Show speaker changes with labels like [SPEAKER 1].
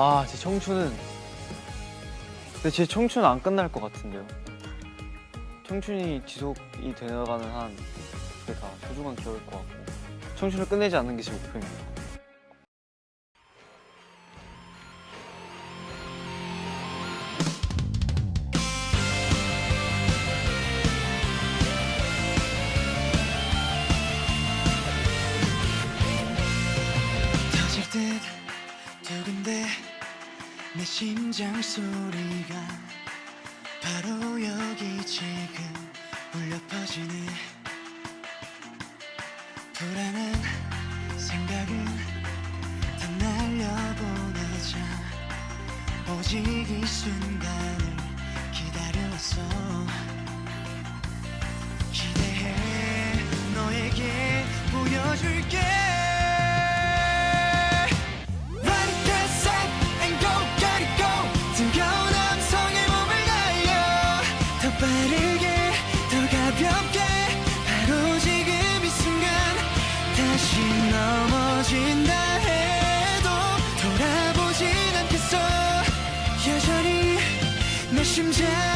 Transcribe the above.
[SPEAKER 1] 아, 제 청춘은 근데 제 청춘 안 끝날 것 같은데요. 청춘이 지속이 되어가는 한 그게 다 소중한 기억일 것 같고 청춘을 끝내지 않는 게 제 목표입니다.
[SPEAKER 2] 두근데 내 심장 소리가 바로 여기 지금 울려 퍼지네. 불안한 생각은 다 날려보내자. 오직 이 순간을 다시 넘어진다 해도 돌아보진 않겠어. 여전히 내 심장 뛰